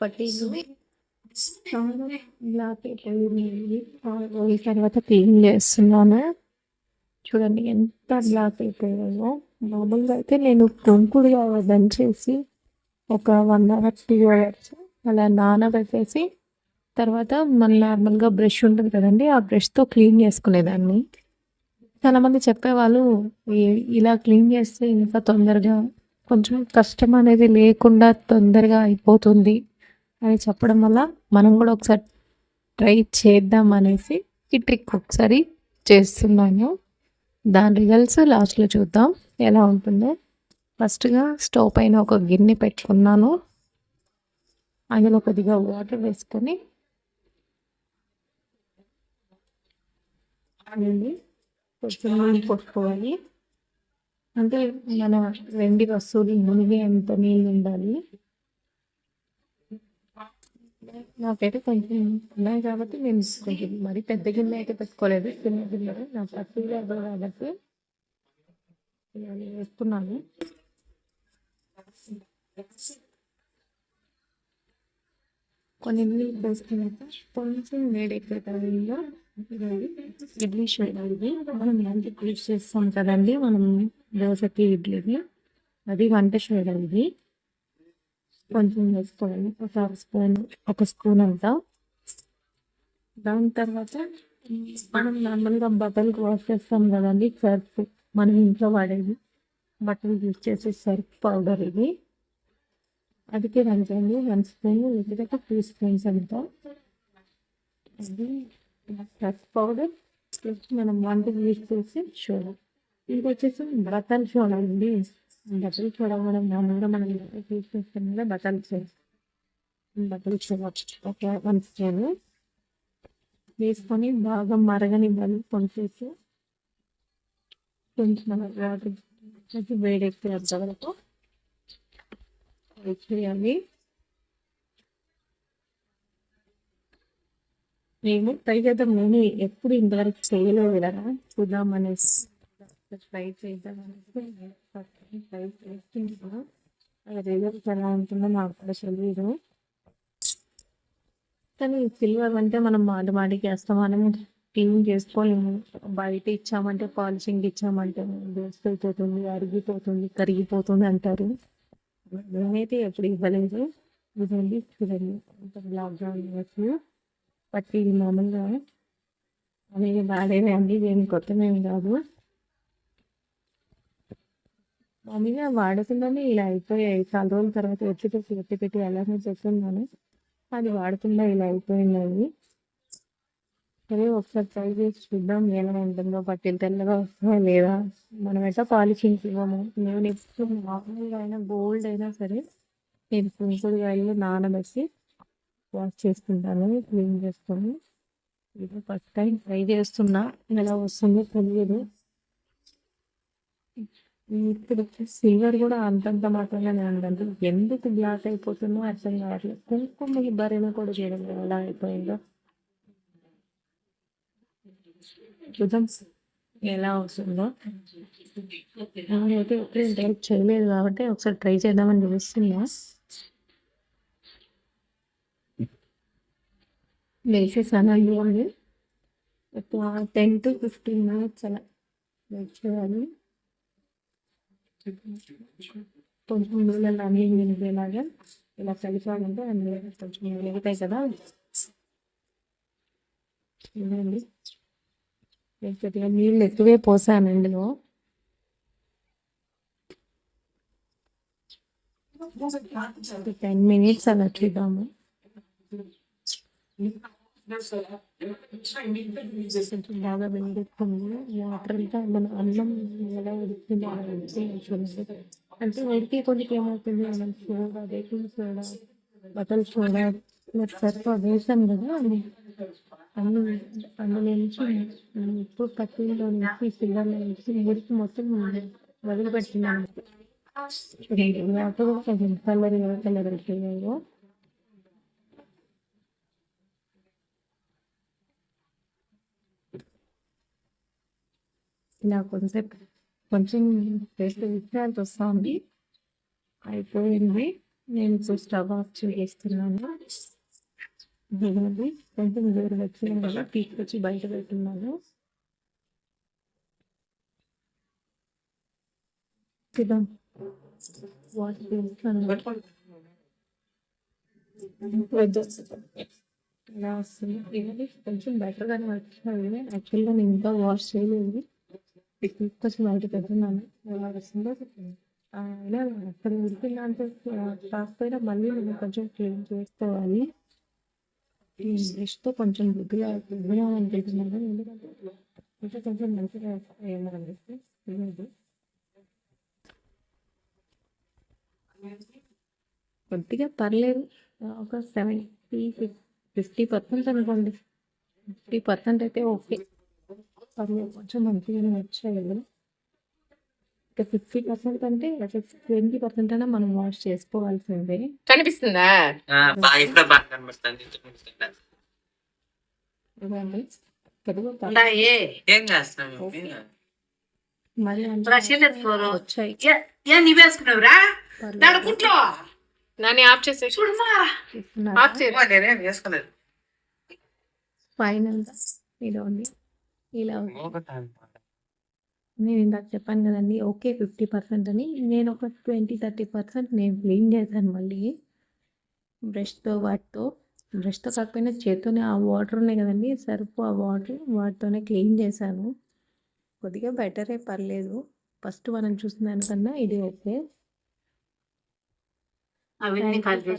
పట్టీలు బ్లాక్ అయిపోయింది తర్వాత క్లీన్ చేస్తున్నాను చూడండి ఎంత బ్లాక్ అయిపోయాయో మామూలుగా అయితే నేను కుంకుడుగా దంచేసి ఒక వన్ అవర్ టూ అవర్స్ అలా నానబెట్టేసి తర్వాత మన నార్మల్గా బ్రష్ ఉంటుంది కదండి ఆ బ్రష్తో క్లీన్ చేసుకునేదాన్ని. చాలామంది చెప్పేవాళ్ళు ఇలా క్లీన్ చేస్తే ఇంకా తొందరగా కొంచెం కష్టం అనేది లేకుండా తొందరగా అయిపోతుంది అని చెప్పడం వల్ల మనం కూడా ఒకసారి ట్రై చేద్దాం అనేసి ఈ ట్రిక్ ఒకసారి చేస్తున్నాను. దాని రిజల్ట్స్ లాస్ట్లో చూద్దాం ఎలా ఉంటుందో. ఫస్ట్గా స్టవ్ పైన ఒక గిన్నె పెట్టుకున్నాను. అందులో కొద్దిగా వాటర్ వేసుకొని అండి కొంచెం నీళ్ళు కొట్టుకోవాలి. అంటే మన వెండి వస్తువులు మునిగే అంత నీళ్ళు ఉండాలి. నాకైతే కొంచెం ఉన్నాయి కాబట్టి నేను కొంచెం మరి పెద్ద గిన్నె అయితే పెట్టుకోలేదు. చిన్న గిన్నె నా పట్టుగా కాబట్టి వేస్తున్నాను. కొన్ని నీళ్ళు పోసుకున్నాక కొంచెం వేడెక్కే టైంలో ఇడ్లీ షేడ్ ఇది మనం ఎంత యూజ్ చేస్తాం కదండి మనం దోశకి ఇడ్లీకి. అది వంట షేడ్ ఇది కొంచెం వేసుకోవాలి. ఒక స్పూన్ ఒక స్పూన్ అంతా. దాని తర్వాత మనం నార్మల్గా బట్టలు వాష్ చేస్తాం కదండి సర్ఫ్ మనం ఇంట్లో వాడేది. బట్టలు యూజ్ చేసే సర్ఫ్ పౌడర్ ఇది. అదికే రంజండి వన్ స్పూన్ లేకపోతే టూ స్పూన్స్ అంతా. అది ప్లస్ పౌడర్ ప్లస్ మనం వంటకి యూజ్ చేసి సోడా ఇంకొచ్చేసి వచ్చేసి బట్టల అండి బట్టలు సోడా మనం మామూలుగా మనం యూజ్ చేస్తాం కదా బట్టలు సోడా బట్టలు చూడవచ్చు. ఒక వన్ స్పూన్ వేసుకొని బాగా మరగని కొంచెంసేపు కొంచెం వాటర్ కొంచెం వేడెక్కేంత వరకు. చేయాలి. మేము ట్రై చేద్దాం నేను ఎప్పుడు ఇంతవరకు చేయలేదు కదా చూద్దాం అనేసి ట్రై చేద్దాం అనేసి ట్రై చేస్తున్నాను అది రిజల్ట్ ఎలా ఉంటుందో నాకు కూడా తెలియదు కానీ సిల్వర్ అంటే మనం మాటి మాటికి వేస్తామని క్లీన్ చేసుకోలేము. బయట ఇచ్చామంటే పాలిషింగ్ ఇచ్చామంటే వేస్ట్ అయిపోతుంది అరిగిపోతుంది కరిగిపోతుంది అంటారు. నేనైతే ఎప్పుడు ఇవ్వలేదు. ఇదండి చూడండి. ఇంత బ్లాక్ పట్టి ఇది మామూలుగా అవి వాడేవి అండి ఇవేమి కొత్తమేమి కాదు. మామూలుగా వాడకుండానే ఇలా అయిపోయాయి. చాలా రోజుల తర్వాత వచ్చి పెట్టి ఎత్తి పెట్టి అలానే చెప్తున్నాను. అది వాడకుండా ఇలా అయిపోయినాయి. సరే ఒకసారి ట్రై చేసి చూద్దాం ఎలా ఉంటుందో. పట్టీలు తెల్లగా వస్తుందా లేదా? మనం ఎట్లా పాలిషింగ్స్ ఇవ్వము నేను ఎప్పుడు మామూలుగా అయినా గోల్డ్ అయినా సరే నేను కుంకుడుకాయలు నానబెట్టి వాష్ చేసుకుంటాను క్లీన్ చేసుకొని. ఇది ఫస్ట్ టైం ట్రై చేస్తున్నా ఎలా వస్తుందో తెలియదు. ఇప్పుడు సిల్వర్ కూడా అంతంత మాత్రమే ఉందండి ఎందుకు బ్లాక్ అయిపోతుందో అర్థం కావట్లేదు. కుంకుమ భరణ కూడా చేయడం ఎలా అయిపోయిందో. చూద్దాం ఎలా వస్తుందో. నేనైతే ఎప్పుడు ట్రై చేయలేదు కాబట్టి ఒకసారి ట్రై చేద్దామని చూస్తున్నా. వేసేసాను అండి ఒక టెన్ టు ఫిఫ్టీన్ మినిట్స్ అలా వెయిట్ చేయాలి. కొంచెం నీళ్ళలో అన్నీ వినిపోయేలాగా ఇలా కలిపాలంటే అన్నీ కొంచెం వెలుగుతాయి కదా. చూడండి. నేను కొద్దిగా నీళ్ళు ఎక్కువే పోసాను ఇందులో. టెన్ మినిట్స్ అలా చూద్దాము. బాగా వేడెక్కుతుంది వాటర్ అంతా మన అన్నం ఎలా ఉడుకుతుందో చూడండి అంటే ఉడికి కొంచెం ఏమవుతుంది మనం సోడా బేకింగ్ సోడా బటల్ సోడా సరిపా వేసాం కదా అది అన్నం అందులో నుంచి ఉప్పు పత్తిలో నుంచి పిల్లల నుంచి మురికి మొత్తం వదిలిపెట్టినాను చూడండి వాటర్ కొంచెం కలర్ కలర్ అయిపోయాయో ఇలా కొంచెం కొంచెం టేస్ట్ విషయాలు వస్తుంది అయిపోయింది. నేను స్టవ్ ఆఫ్ చేస్తున్నాను. ఇదిగోండి, కొంచెం వేరు వచ్చింది కదా తీసుకొచ్చి బయట పెట్టున్నాను చూద్దాం వాష్ చేస్తాను. ఇలా వస్తుంది కొంచెం బెటర్గానే వచ్చినవి యాక్చువల్గా నేను ఇంకా వాష్ చేయలేదు. కొంచెం బయట పెట్టున్నాను ఎలా వస్తుందో ఇలా అక్కడ ఉడికిందంటే కాకపోయినా మళ్ళీ నేను కొంచెం క్లీన్ చేసుకోవాలి ఈ బ్రష్తో కొంచెం బుద్ధిగా రుద్దుగా అనిపిస్తున్నాను ఎందుకంటే ఇంకా కొంచెం మంచిగా ఏమో కొద్దిగా పర్లేదు. ఒక సెవెంటీ ఫిఫ్టీ పర్సెంట్ అనుకోండి. ఫిఫ్టీ పర్సెంట్ అయితే ఓకే. పర్లేదు కొంచెం మంచిగానే వచ్చాయి ఇంకా ఫిఫ్టీ పర్సెంట్ అంటే ట్వంటీ పర్సెంట్ అయినా మనం వాష్ చేసుకోవాల్సిందే. కనిపిస్తుందా? ఇది ఫైనల్గా ఇలా ఉంది. ఇలా. నేను ఇందాక చెప్పాను కదండి ఓకే ఫిఫ్టీ పర్సెంట్ అని. నేను ఒక ట్వంటీ థర్టీ పర్సెంట్ నేను క్లీన్ చేశాను మళ్ళీ. బ్రష్తో వాటితో. బ్రష్తో కాకపోయినా చేత్తోనే ఆ వాటర్ ఉన్నాయి కదండి సర్ఫ్ ఆ వాటర్ వాటితోనే క్లీన్ చేశాను. కొద్దిగా బెటరే పర్లేదు. ఫస్ట్ మనం చూసిన దానికన్నా ఇది ఓకే.